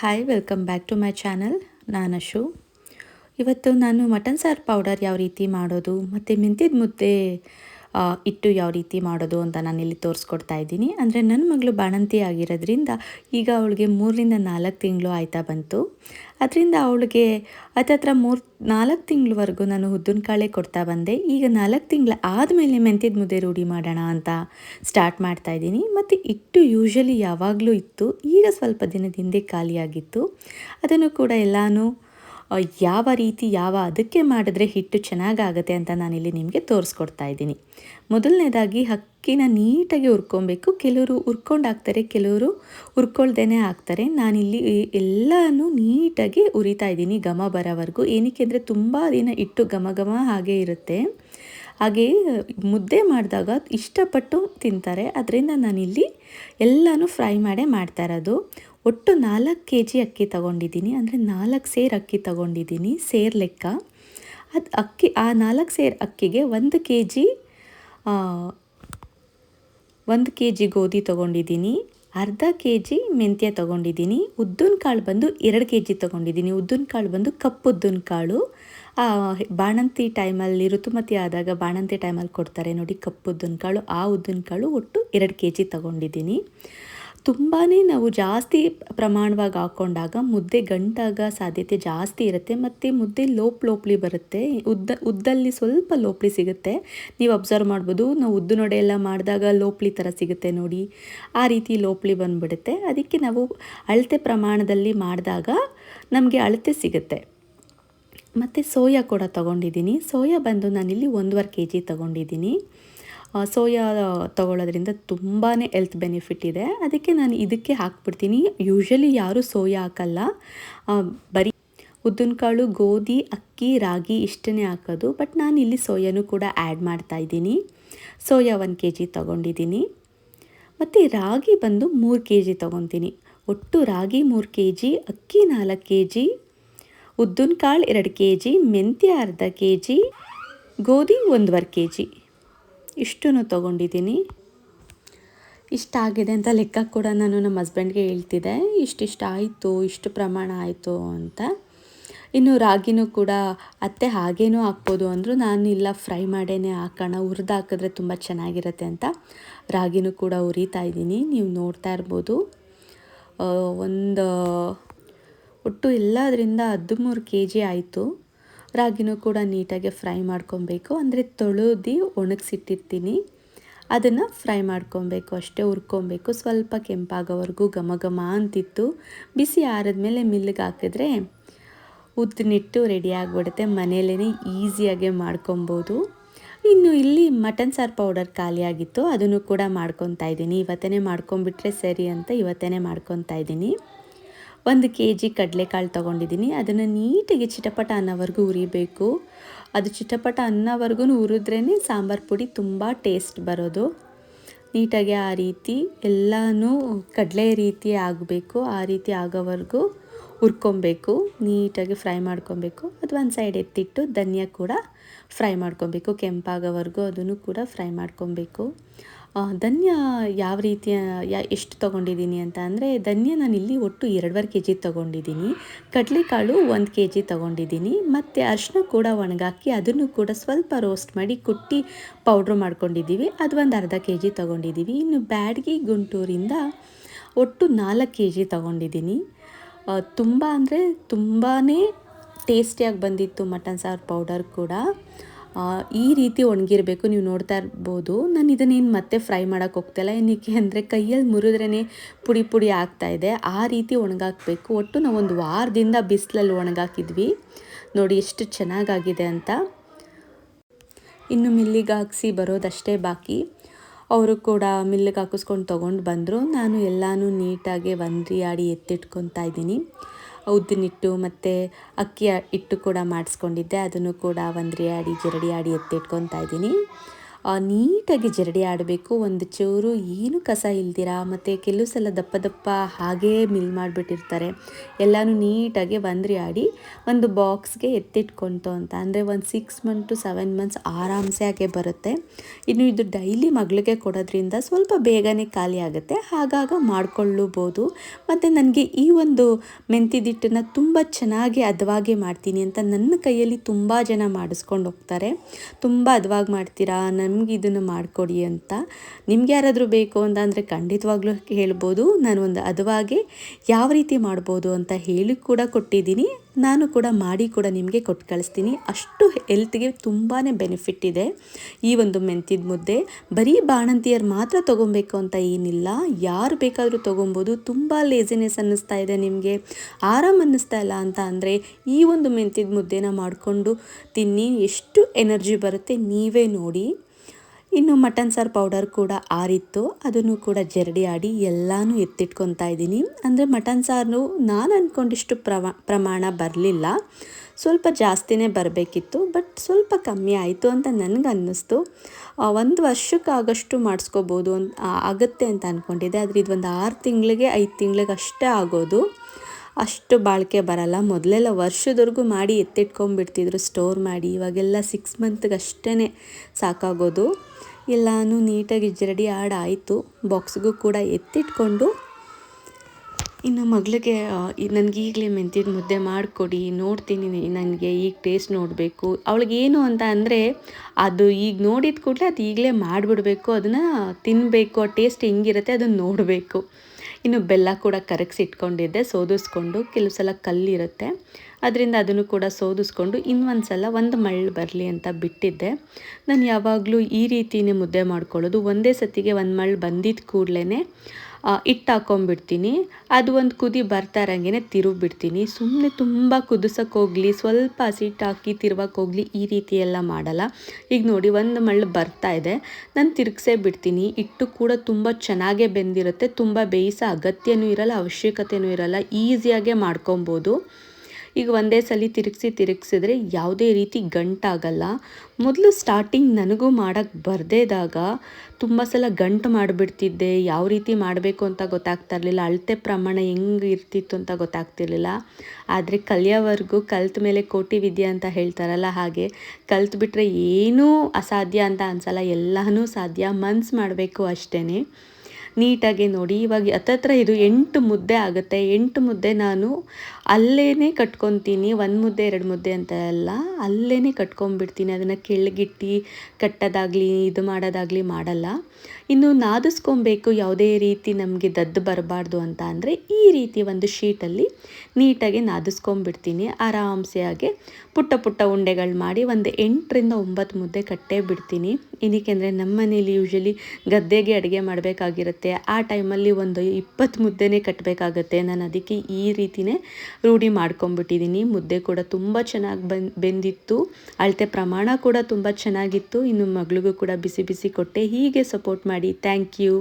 Hi welcome back to my channel ನಾನು ಅಶು. ಇವತ್ತು ನಾನು ಮಟನ್ ಸಾರು ಪೌಡರ್ ಯಾವ ರೀತಿ ಮಾಡೋದು, ಮತ್ತು ಮೆಂತ್ಯದ ಮುದ್ದೆ ಇಟ್ಟು ಯಾವ ರೀತಿ ಮಾಡೋದು ಅಂತ ನಾನು ಇಲ್ಲಿ ತೋರಿಸ್ಕೊಡ್ತಾ ಇದ್ದೀನಿ. ಅಂದರೆ ನನ್ನ ಮಗಳು ಬಾಣಂತಿ ಆಗಿರೋದ್ರಿಂದ ಈಗ ಅವಳಿಗೆ ಮೂರರಿಂದ ನಾಲ್ಕು ತಿಂಗಳು ಆಯ್ತಾ ಬಂತು. ಅದರಿಂದ ಅವಳಿಗೆ ಹತ್ತತ್ರ ಮೂರು, ನಾಲ್ಕು ತಿಂಗಳವರೆಗೂ ನಾನು ಉದ್ದಿನ ಕಾಳೆ ಕೊಡ್ತಾ ಬಂದೆ. ಈಗ ನಾಲ್ಕು ತಿಂಗಳು ಆದಮೇಲೆ ಮೆಂತ್ಯದ ಮುದ್ದೆ ರೂಢಿ ಮಾಡೋಣ ಅಂತ ಸ್ಟಾರ್ಟ್ ಮಾಡ್ತಾ ಇದ್ದೀನಿ. ಮತ್ತು ಇಟ್ಟು ಯೂಶಲಿ ಯಾವಾಗಲೂ ಇತ್ತು. ಈಗ ಸ್ವಲ್ಪ ದಿನದ ಹಿಂದೆ ಖಾಲಿಯಾಗಿತ್ತು. ಅದನ್ನು ಕೂಡ ಎಲ್ಲನೂ ಯಾವ ರೀತಿ ಯಾವ ಅದಕ್ಕೆ ಮಾಡಿದ್ರೆ ಹಿಟ್ಟು ಚೆನ್ನಾಗಾಗುತ್ತೆ ಅಂತ ನಾನಿಲ್ಲಿ ನಿಮಗೆ ತೋರಿಸ್ಕೊಡ್ತಾ ಇದ್ದೀನಿ. ಮೊದಲನೇದಾಗಿ ಅಕ್ಕಿನ ನೀಟಾಗಿ ಹುರ್ಕೊಬೇಕು. ಕೆಲವರು ಹುರ್ಕೊಂಡು ಹಾಕ್ತಾರೆ, ಕೆಲವರು ಹುರ್ಕೊಳ್ದೇ ಹಾಕ್ತಾರೆ. ನಾನಿಲ್ಲಿ ಎಲ್ಲನೂ ನೀಟಾಗಿ ಉರಿತಾ ಇದ್ದೀನಿ ಘಮ ಬರೋವರೆಗೂ. ಏನಕ್ಕೆ ಅಂದರೆ ತುಂಬ ದಿನ ಇಟ್ಟು ಘಮ ಘಮ ಹಾಗೆ ಇರುತ್ತೆ. ಹಾಗೆ ಮುದ್ದೆ ಮಾಡಿದಾಗ ಇಷ್ಟಪಟ್ಟು ತಿಂತಾರೆ. ಅದರಿಂದ ನಾನಿಲ್ಲಿ ಎಲ್ಲನೂ ಫ್ರೈ ಮಾಡೇ ಮಾಡ್ತಾ ಇರೋದು. ಒಟ್ಟು ನಾಲ್ಕು ಕೆ ಜಿ ಅಕ್ಕಿ ತಗೊಂಡಿದ್ದೀನಿ, ಅಂದರೆ ನಾಲ್ಕು ಸೇರು ಅಕ್ಕಿ ತಗೊಂಡಿದ್ದೀನಿ, ಸೇರ್ ಲೆಕ್ಕ. ಅದು ಅಕ್ಕಿ, ಆ ನಾಲ್ಕು ಸೇರ್ ಅಕ್ಕಿಗೆ ಒಂದು ಕೆ ಜಿ ಒಂದು ಕೆ ಜಿ ಗೋಧಿ ತೊಗೊಂಡಿದ್ದೀನಿ, ಅರ್ಧ ಕೆ ಜಿ ಮೆಂತ್ಯ ತೊಗೊಂಡಿದ್ದೀನಿ, ಉದ್ದಿನ ಕಾಳು ಬಂದು ಎರಡು ಕೆ ಜಿ ತೊಗೊಂಡಿದ್ದೀನಿ, ಉದ್ದಿನ ಕಾಳು ಬಂದು ಕಪ್ಪು ಉದ್ದಿನ ಕಾಳು. ಬಾಣಂತಿ ಟೈಮಲ್ಲಿ, ಋತುಮತಿ ಆದಾಗ ಬಾಣಂತಿ ಟೈಮಲ್ಲಿ ಕೊಡ್ತಾರೆ ನೋಡಿ ಕಪ್ಪು ಉದ್ದಿನ ಕಾಳು, ಆ ಉದ್ದಿನ ಕಾಳು ಒಟ್ಟು ಎರಡು ಕೆ ಜಿ ತೊಗೊಂಡಿದ್ದೀನಿ. ತುಂಬಾ ನಾವು ಜಾಸ್ತಿ ಪ್ರಮಾಣವಾಗಿ ಹಾಕ್ಕೊಂಡಾಗ ಮುದ್ದೆ ಗಂಟಾಗ ಸಾಧ್ಯತೆ ಜಾಸ್ತಿ ಇರುತ್ತೆ ಮತ್ತು ಮುದ್ದೆ ಲೋಪ್ ಲೋಪ್ಲಿ ಬರುತ್ತೆ. ಉದ್ದ, ಉದ್ದಲ್ಲಿ ಸ್ವಲ್ಪ ಲೋಪ್ಲಿ ಸಿಗುತ್ತೆ. ನೀವು ಅಬ್ಸರ್ವ್ ಮಾಡ್ಬೋದು, ನಾವು ಉದ್ದಿನೊಡೆ ಎಲ್ಲ ಮಾಡಿದಾಗ ಲೋಪ್ಲಿ ಥರ ಸಿಗುತ್ತೆ ನೋಡಿ. ಆ ರೀತಿ ಲೋಪ್ಲಿ ಬಂದುಬಿಡುತ್ತೆ. ಅದಕ್ಕೆ ನಾವು ಅಳತೆ ಪ್ರಮಾಣದಲ್ಲಿ ಮಾಡಿದಾಗ ನಮಗೆ ಅಳತೆ ಸಿಗುತ್ತೆ. ಮತ್ತು ಸೋಯಾ ಕೂಡ ತೊಗೊಂಡಿದ್ದೀನಿ. ಸೋಯಾ ಬಂದು ನಾನಿಲ್ಲಿ ಒಂದೂವರೆ ಕೆ ಜಿ ತೊಗೊಂಡಿದ್ದೀನಿ. ಸೋಯಾ ತೊಗೊಳೋದ್ರಿಂದ ತುಂಬಾ ಹೆಲ್ತ್ ಬೆನಿಫಿಟ್ ಇದೆ. ಅದಕ್ಕೆ ನಾನು ಇದಕ್ಕೆ ಹಾಕ್ಬಿಡ್ತೀನಿ. ಯೂಶಲಿ ಯಾರೂ ಸೋಯಾ ಹಾಕಲ್ಲ. ಬರೀ ಉದ್ದಿನ ಕಾಳು ಗೋಧಿ, ಅಕ್ಕಿ, ರಾಗಿ ಇಷ್ಟನೇ ಹಾಕೋದು. ಬಟ್ ನಾನು ಇಲ್ಲಿ ಸೋಯಾನೂ ಕೂಡ ಆ್ಯಡ್ ಮಾಡ್ತಾ ಇದ್ದೀನಿ. ಸೋಯಾ ಒಂದು ಕೆ ಜಿ ತೊಗೊಂಡಿದ್ದೀನಿ. ಮತ್ತು ರಾಗಿ ಬಂದು ಮೂರು ಕೆ ಜಿ ತೊಗೊತೀನಿ. ಒಟ್ಟು ರಾಗಿ ಮೂರು ಕೆ ಜಿ ಅಕ್ಕಿ ನಾಲ್ಕು ಕೆ ಜಿ ಉದ್ದಿನ ಕಾಳು ಎರಡು ಕೆ ಜಿ ಮೆಂತ್ಯ ಅರ್ಧ ಕೆ ಜಿ ಗೋಧಿ ಒಂದೂವರೆ ಕೆ ಜಿ ಇಷ್ಟೂ ತೊಗೊಂಡಿದ್ದೀನಿ. ಇಷ್ಟಾಗಿದೆ ಅಂತ ಲೆಕ್ಕ ಕೂಡ ನಾನು ನಮ್ಮ ಹಸ್ಬೆಂಡ್ಗೆ ಹೇಳ್ತಿದ್ದೆ. ಇಷ್ಟಿಷ್ಟು ಆಯಿತು, ಇಷ್ಟು ಪ್ರಮಾಣ ಆಯಿತು ಅಂತ. ಇನ್ನು ರಾಗಿನೂ ಕೂಡ ಅತ್ತೆ ಹಾಗೇನೂ ಹಾಕ್ಬೋದು ಅಂದರು ನಾನು ಇಲ್ಲ ಫ್ರೈ ಮಾಡೇ ಹಾಕೋಣ, ಹುರಿದು ಹಾಕಿದ್ರೆ ತುಂಬ ಚೆನ್ನಾಗಿರುತ್ತೆ ಅಂತ ರಾಗಿನೂ ಕೂಡ ಉರಿತಾ ಇದ್ದೀನಿ. ನೀವು ನೋಡ್ತಾ ಇರ್ಬೋದು. ಒಂದು, ಒಟ್ಟು ಎಲ್ಲದರಿಂದ ಹದಿಮೂರು ಕೆ ಜಿ ಆಯಿತು. ರಾಗಿನೂ ಕೂಡ ನೀಟಾಗಿ ಫ್ರೈ ಮಾಡ್ಕೊಬೇಕು. ಅಂದರೆ ತೊಳೆದು ಒಣಗಿಸಿಟ್ಟಿರ್ತೀನಿ. ಅದನ್ನು ಫ್ರೈ ಮಾಡ್ಕೊಬೇಕು, ಅಷ್ಟೇ ಹುರ್ಕೊಬೇಕು. ಸ್ವಲ್ಪ ಕೆಂಪಾಗೋವರೆಗೂ ಘಮ ಘಮ ಅಂತಿತ್ತು. ಬಿಸಿ ಆರಿದ್ಮೇಲೆ ಮಿಲ್ಲಿಗೆ ಹಾಕಿದ್ರೆ ಉದ್ದಿನಿಟ್ಟು ರೆಡಿ ಆಗಿಬಿಡುತ್ತೆ. ಮನೆಯಲ್ಲೇ ಈಸಿಯಾಗೆ ಮಾಡ್ಕೊಬೋದು. ಇನ್ನು ಇಲ್ಲಿ ಮಟನ್ ಸಾರು ಪೌಡರ್ ಖಾಲಿಯಾಗಿತ್ತು ಅದನ್ನು ಕೂಡ ಮಾಡ್ಕೊತಾ ಇದ್ದೀನಿ. ಇವತ್ತೇ ಮಾಡ್ಕೊಂಬಿಟ್ರೆ ಸರಿ ಅಂತ ಇವತ್ತೇ ಮಾಡ್ಕೊತಾ ಇದ್ದೀನಿ. ಒಂದು ಕೆ ಜಿ ಕಡಲೆಕಾಳು ತೊಗೊಂಡಿದ್ದೀನಿ. ಅದನ್ನು ನೀಟಾಗಿ ಚಿಟಪಟ ಅನ್ನೋವರೆಗೂ ಉರಿಬೇಕು. ಅದು ಚಿಟಪಟ ಅನ್ನೋವರೆಗೂ ಉರಿದ್ರೇ ಸಾಂಬಾರು ಪುಡಿ ತುಂಬ ಟೇಸ್ಟ್ ಬರೋದು. ನೀಟಾಗಿ ಆ ರೀತಿ ಎಲ್ಲನೂ ಕಡಲೆ ರೀತಿ ಆಗಬೇಕು. ಆ ರೀತಿ ಆಗೋವರೆಗೂ ಹುರ್ಕೊಬೇಕು. ನೀಟಾಗಿ ಫ್ರೈ ಮಾಡ್ಕೊಬೇಕು. ಅದು ಒಂದು ಸೈಡ್ ಎತ್ತಿಟ್ಟು ಧನಿಯಾ ಕೂಡ ಫ್ರೈ ಮಾಡ್ಕೊಬೇಕು. ಕೆಂಪಾಗೋವರೆಗೂ ಅದನ್ನು ಕೂಡ ಫ್ರೈ ಮಾಡ್ಕೊಬೇಕು. ಧನ್ಯ ಯಾವ ರೀತಿಯ, ಯಾ, ಎಷ್ಟು ತೊಗೊಂಡಿದ್ದೀನಿ ಅಂತ ಅಂದರೆ, ಧನ್ಯ ನಾನಿಲ್ಲಿ ಒಟ್ಟು ಎರಡುವರೆ ಕೆ ಜಿ ತೊಗೊಂಡಿದ್ದೀನಿ. ಕಡಲೆಕಾಳು ಒಂದು ಕೆ ಜಿ ತೊಗೊಂಡಿದ್ದೀನಿ. ಮತ್ತು ಅರಿಶಿನ ಕೂಡ ಒಣಗಾಕಿ ಅದನ್ನು ಕೂಡ ಸ್ವಲ್ಪ ರೋಸ್ಟ್ ಮಾಡಿ ಕುಟ್ಟಿ ಪೌಡ್ರ್ ಮಾಡ್ಕೊಂಡಿದ್ದೀವಿ. ಅದು ಒಂದು ಅರ್ಧ ಕೆ ಜಿ ತೊಗೊಂಡಿದ್ದೀವಿ. ಇನ್ನು ಬ್ಯಾಡಗಿ ಗುಂಟೂರಿಂದ ಒಟ್ಟು ನಾಲ್ಕು ಕೆ ಜಿ ತೊಗೊಂಡಿದ್ದೀನಿ ತುಂಬ ಅಂದರೆ ತುಂಬಾ ಟೇಸ್ಟಿಯಾಗಿ ಬಂದಿತ್ತು ಮಟನ್ ಸಾರು ಪೌಡರ್ ಕೂಡ. ಈ ರೀತಿ ಒಣಗಿರಬೇಕು, ನೀವು ನೋಡ್ತಾ ಇರ್ಬೋದು. ನಾನು ಇದನ್ನೇನು ಮತ್ತೆ ಫ್ರೈ ಮಾಡೋಕ್ಕೆ ಹೋಗ್ತಾಯಿಲ್ಲ ಏನಕ್ಕೆ ಅಂದರೆ ಕೈಯಲ್ಲಿ ಮುರಿದ್ರೇ ಪುಡಿ ಪುಡಿ ಇದೆ. ಆ ರೀತಿ ಒಣಗಾಕಬೇಕು. ಒಟ್ಟು ಒಂದು ವಾರದಿಂದ ಬಿಸಿಲಲ್ಲಿ ಒಣಗಾಕಿದ್ವಿ. ನೋಡಿ ಎಷ್ಟು ಚೆನ್ನಾಗಾಗಿದೆ ಅಂತ. ಇನ್ನು ಮಿಲ್ಲಿಗೆ ಹಾಕ್ಸಿ ಬರೋದಷ್ಟೇ ಬಾಕಿ. ಅವರು ಕೂಡ ಮಿಲ್ಲಿಗೆ ಹಾಕಿಸ್ಕೊಂಡು ತೊಗೊಂಡು ಬಂದರು. ನಾನು ಎಲ್ಲನೂ ನೀಟಾಗಿ ಒಂದ್ರಿ ಆಡಿ ಎತ್ತಿಟ್ಕೊತಾ ಇದ್ದೀನಿ. ಉದ್ದಿನಿಟ್ಟು ಮತ್ತು ಅಕ್ಕಿ ಹಿಟ್ಟು ಕೂಡ ಮಾಡಿಸ್ಕೊಂಡಿದ್ದೆ. ಅದನ್ನು ಕೂಡ ಒಂದ್ರಿ ಆಡಿ ಜರಡಿ ಆಡಿ ಎತ್ತಿಟ್ಕೊತಾ ಇದ್ದೀನಿ. ನೀಟಾಗಿ ಜರಡಿ ಆಡಬೇಕು. ಒಂದು ಚೂರು ಏನು ಕಸ ಇಲ್ದಿರ, ಮತ್ತು ಕೆಲವು ಸಲ ದಪ್ಪ ದಪ್ಪ ಹಾಗೇ ಮಿಲ್ ಮಾಡಿಬಿಟ್ಟಿರ್ತಾರೆ. ಎಲ್ಲನೂ ನೀಟಾಗಿ ಬಂದ್ರಿ ಆಡಿ ಒಂದು ಬಾಕ್ಸ್ಗೆ ಎತ್ತಿಟ್ಕೊಂತು ಅಂತ. ಅಂದರೆ ಒಂದು six month to seven months ಆರಾಮ್ಸೆ ಹಾಗೆ ಬರುತ್ತೆ. ಇನ್ನು ಇದು ಡೈಲಿ ಮಗಳಿಗೆ ಕೊಡೋದ್ರಿಂದ ಸ್ವಲ್ಪ ಬೇಗನೆ ಖಾಲಿ ಆಗುತ್ತೆ. ಹಾಗಾಗ ಮಾಡ್ಕೊಳ್ಳಬಹುದು ಮತ್ತು ನನಗೆ ಈ ಒಂದು ಮೆಂತಿದಿಟ್ಟನ್ನು ತುಂಬ ಚೆನ್ನಾಗಿ ಹದವಾಗಿ ಮಾಡ್ತೀನಿ ಅಂತ ನನ್ನ ಕೈಯಲ್ಲಿ ತುಂಬ ಜನ ಮಾಡಿಸ್ಕೊಂಡು ಹೋಗ್ತಾರೆ. ತುಂಬ ಹದವಾಗಿ ಮಾಡ್ತೀರಾ ನಮ್ಗೆ ಇದನ್ನು ಮಾಡಿಕೊಡಿ ಅಂತ ನಿಮ್ಗೆ ಯಾರಾದರೂ ಬೇಕು ಅಂತ ಅಂದರೆ ಖಂಡಿತವಾಗ್ಲೂ ಹೇಳ್ಬೋದು. ನಾನು ಒಂದು ಅದವಾಗಿ ಯಾವ ರೀತಿ ಮಾಡ್ಬೋದು ಅಂತ ಹೇಳಿ ಕೂಡ ಕೊಟ್ಟಿದ್ದೀನಿ. ನಾನು ಕೂಡ ಮಾಡಿ ಕೂಡ ನಿಮಗೆ ಕೊಟ್ಟು ಕಳಿಸ್ತೀನಿ. ಅಷ್ಟು ಹೆಲ್ತ್ಗೆ ತುಂಬಾ ಬೆನಿಫಿಟ್ ಇದೆ ಈ ಒಂದು ಮೆಂತಿದ ಮುದ್ದೆ. ಬರೀ ಬಾಣಂತಿಯರು ಮಾತ್ರ ತೊಗೊಬೇಕು ಅಂತ ಏನಿಲ್ಲ. ಯಾರು ಬೇಕಾದರೂ ತೊಗೊಬೋದು. ತುಂಬ ಲೇಸಿನೆಸ್ ಅನ್ನಿಸ್ತಾ ಇದೆ ನಿಮಗೆ. ಆರಾಮ್ ಅನ್ನಿಸ್ತಾ ಇಲ್ಲ ಅಂತ ಅಂದರೆ ಈ ಒಂದು ಮೆಂತಿದ ಮುದ್ದೆನ ಮಾಡಿಕೊಂಡು ತಿನ್ನಿ. ಎಷ್ಟು ಎನರ್ಜಿ ಬರುತ್ತೆ ನೀವೇ ನೋಡಿ. ಇನ್ನು ಮಟನ್ ಸಾರು ಪೌಡರ್ ಕೂಡ ಆರಿತ್ತು. ಅದನ್ನು ಕೂಡ ಜರಡಿ ಆಡಿ ಎಲ್ಲನೂ ಎತ್ತಿಟ್ಕೊತಾ ಇದ್ದೀನಿ. ಅಂದರೆ ಮಟನ್ ಸಾರು ನಾನು ಅಂದ್ಕೊಂಡಿಷ್ಟು ಪ್ರಮಾ ಪ್ರಮಾಣ ಬರಲಿಲ್ಲ. ಸ್ವಲ್ಪ ಜಾಸ್ತಿನೇ ಬರಬೇಕಿತ್ತು. ಬಟ್ ಸ್ವಲ್ಪ ಕಮ್ಮಿ ಆಯಿತು ಅಂತ ನನಗೆ ಅನ್ನಿಸ್ತು ಒಂದು ಒಂದು ವರ್ಷಕ್ಕಾಗಷ್ಟು ಮಾಡಿಸ್ಕೋಬೋದು ಅಂತ ಆಗುತ್ತೆ ಅಂತ ಅಂದ್ಕೊಂಡಿದ್ದೆ ಆದರೆ ಇದು ಒಂದು ಆರು ತಿಂಗಳಿಗೆ, ಐದು ತಿಂಗಳಿಗೆ ಅಷ್ಟೇ ಆಗೋದು. ಅಷ್ಟು ಬಾಳಿಕೆ ಬರಲ್ಲ. ಮೊದಲೆಲ್ಲ ವರ್ಷದವರೆಗೂ ಮಾಡಿ ಎತ್ತಿಟ್ಕೊಂಡ್ಬಿಡ್ತಿದ್ರು ಸ್ಟೋರ್ ಮಾಡಿ. ಇವಾಗೆಲ್ಲ ಸಿಕ್ಸ್ ಮಂತ್ಗೆ ಅಷ್ಟೇ ಸಾಕಾಗೋದು. ಇಲ್ಲಾನು ನೀಟಾಗಿ ಜರಡಿ ಆಡಾಯಿತು ಬಾಕ್ಸ್ಗೂ ಕೂಡ ಎತ್ತಿಟ್ಕೊಂಡು ಇನ್ನು ಮಗಳಿಗೆ ನನಗೆ ಈಗಲೇ ಮೆಂತಿದ ಮುದ್ದೆ ಮಾಡಿಕೊಡಿ, ನೋಡ್ತೀನಿ ನನಗೆ ಈಗ ಟೇಸ್ಟ್ ನೋಡಬೇಕು. ಅವಳಿಗೇನು ಅಂತ ಅಂದರೆ ಅದು ಈಗ ನೋಡಿದ ಕೂಡಲೇ ಅದು ಈಗಲೇ ಮಾಡಿಬಿಡಬೇಕು. ಅದನ್ನು ತಿನ್ನಬೇಕು ಆ ಟೇಸ್ಟ್ ಹೆಂಗಿರುತ್ತೆ ಅದನ್ನು ನೋಡಬೇಕು. ಇನ್ನು ಬೆಲ್ಲ ಕೂಡ ಕರಗಿಸಿ ಇಟ್ಕೊಂಡಿದ್ದೆ, ಸೋದಿಸ್ಕೊಂಡು ಕೆಲವು ಸಲ ಕಲ್ಲಿರುತ್ತೆ. ಅದರಿಂದ ಅದನ್ನು ಕೂಡ ಸೋದಿಸ್ಕೊಂಡು ಇನ್ನೊಂದು ಸಲ ಒಂದು ಮಳ್ಳು ಬರಲಿ ಅಂತ ಬಿಟ್ಟಿದ್ದೆ. ನಾನು ಯಾವಾಗಲೂ ಈ ರೀತಿಯೇ ಮುದ್ದೆ ಮಾಡ್ಕೊಳ್ಳೋದು. ಒಂದೇ ಸತಿಗೆ ಒಂದು ಮಳ್ಳು ಬಂದಿದ್ದ ಕೂಡಲೇ ಹಿಟ್ಟು ಹಾಕೊಂಡ್ಬಿಡ್ತೀನಿ ಅದು ಒಂದು ಕುದಿ ಬರ್ತಾ ಇರಂಗೆ ತಿರುಗಿಬಿಡ್ತೀನಿ. ಸುಮ್ಮನೆ ತುಂಬ ಕುದಿಸೋಕೆ ಹೋಗಲಿ, ಸ್ವಲ್ಪ ಹಸಿಟ್ಟು ಹಾಕಿ ತಿರ್ವಕ್ಕೆ ಹೋಗಲಿ, ಈ ರೀತಿ ಎಲ್ಲ ಮಾಡಲ್ಲ. ಈಗ ನೋಡಿ, ಒಂದು ಮಳ್ಳು ಬರ್ತಾ ಇದೆ. ನಾನು ತಿರುಗಿಸೇ ಬಿಡ್ತೀನಿ. ಹಿಟ್ಟು ಕೂಡ ತುಂಬ ಚೆನ್ನಾಗೇ ಬೆಂದಿರುತ್ತೆ. ತುಂಬ ಬೇಯಿಸೋ ಅಗತ್ಯನೂ ಇರಲ್ಲ ಅವಶ್ಯಕತೆಯೂ ಇರಲ್ಲ. ಈಸಿಯಾಗೆ ಮಾಡ್ಕೊಬೋದು. ಈಗ ಒಂದೇ ಸಲ ತಿರುಗಿಸಿ ತಿರುಗಿಸಿದ್ರೆ ಯಾವುದೇ ರೀತಿ ಗಂಟಾಗಲ್ಲ. ಮೊದಲು ಸ್ಟಾರ್ಟಿಂಗ್ ನನಗೂ ಮಾಡೋಕ್ಕೆ ಬರ್ದೇದಾಗ ತುಂಬ ಸಲ ಗಂಟು ಮಾಡಿಬಿಡ್ತಿದ್ದೆ. ಯಾವ ರೀತಿ ಮಾಡಬೇಕು ಅಂತ ಗೊತ್ತಾಗ್ತಾ ಇರಲಿಲ್ಲ. ಅಳತೆ ಪ್ರಮಾಣ ಹೆಂಗೆ ಇರ್ತಿತ್ತು ಅಂತ ಗೊತ್ತಾಗ್ತಿರ್ಲಿಲ್ಲ. ಆದರೆ ಕಲಿಯೋವರೆಗೂ ಕಲ್ತ ಮೇಲೆ ಕೋಟಿ ವಿದ್ಯೆ ಅಂತ ಹೇಳ್ತಾರಲ್ಲ ಹಾಗೆ ಕಲ್ತು ಬಿಟ್ಟರೆ ಏನೂ ಅಸಾಧ್ಯ ಅಂತ ಅನ್ಸಲ್ಲ. ಎಲ್ಲನೂ ಸಾಧ್ಯ. ಮನ್ಸು ಮಾಡಬೇಕು ಅಷ್ಟೇ ನೀಟಾಗಿ ನೋಡಿ ಇವಾಗ ಹತ್ತತ್ರ ಇದು ಎಂಟು ಮುದ್ದೆ ಆಗುತ್ತೆ. ಎಂಟು ಮುದ್ದೆ ನಾನು ಅಲ್ಲೇ ಕಟ್ಕೊತೀನಿ, ಒಂದು ಮುದ್ದೆ, ಎರಡು ಮುದ್ದೆ ಅಂತ ಅಲ್ಲ ಅಲ್ಲೇ ಕಟ್ಕೊಂಡ್ಬಿಡ್ತೀನಿ. ಅದನ್ನು ಕೆಳಗಿಟ್ಟು ಕಟ್ಟೋದಾಗಲಿ, ಇದು ಮಾಡೋದಾಗಲಿ ಮಾಡಲ್ಲ. ಇನ್ನು ನಾದಿಸ್ಕೊಬೇಕು, ಯಾವುದೇ ರೀತಿ ನಮಗೆ ದದ್ದು ಬರಬಾರ್ದು ಅಂತ ಅಂದರೆ, ಈ ರೀತಿ ಒಂದು ಶೀಟಲ್ಲಿ ನೀಟಾಗಿ ನಾದಿಸ್ಕೊಂಬಿಡ್ತೀನಿ ಆರಾಮ್ಸೆ ಪುಟ್ಟ ಪುಟ್ಟ ಉಂಡೆಗಳು ಮಾಡಿ ಒಂದು ಎಂಟರಿಂದ ಒಂಬತ್ತು ಮುದ್ದೆ ಕಟ್ಟೇ ಬಿಡ್ತೀನಿ. ಏನಕ್ಕೆ ಅಂದರೆ ನಮ್ಮ ಮನೇಲಿ ಯೂಶಲಿ ಗದ್ದೆಗೆ ಅಡುಗೆ ಮಾಡಬೇಕಾಗಿರುತ್ತೆ. ಆ ಟೈಮಲ್ಲಿ ಒಂದು ಇಪ್ಪತ್ತು ಮುದ್ದೆನೇ ಕಟ್ಟಬೇಕಾಗತ್ತೆ ನಾನು ಅದಕ್ಕೆ ಈ ರೀತಿನೇ ರೂಢಿ ಮಾಡ್ಕೊಂಬಿಟ್ಟಿದ್ದೀನಿ ಮುದ್ದೆ ಕೂಡ ತುಂಬ ಚೆನ್ನಾಗಿ ಬಂದು ಬೆಂದಿತ್ತು. ಅಳತೆ ಪ್ರಮಾಣ ಕೂಡ ತುಂಬ ಚೆನ್ನಾಗಿತ್ತು. ಇನ್ನು ಮಗಳಿಗೂ ಕೂಡ ಬಿಸಿ ಬಿಸಿ ಕೊಟ್ಟೆ. ಹೀಗೆ ಸಪೋರ್ಟ್ ಮಾಡಿ. Thank you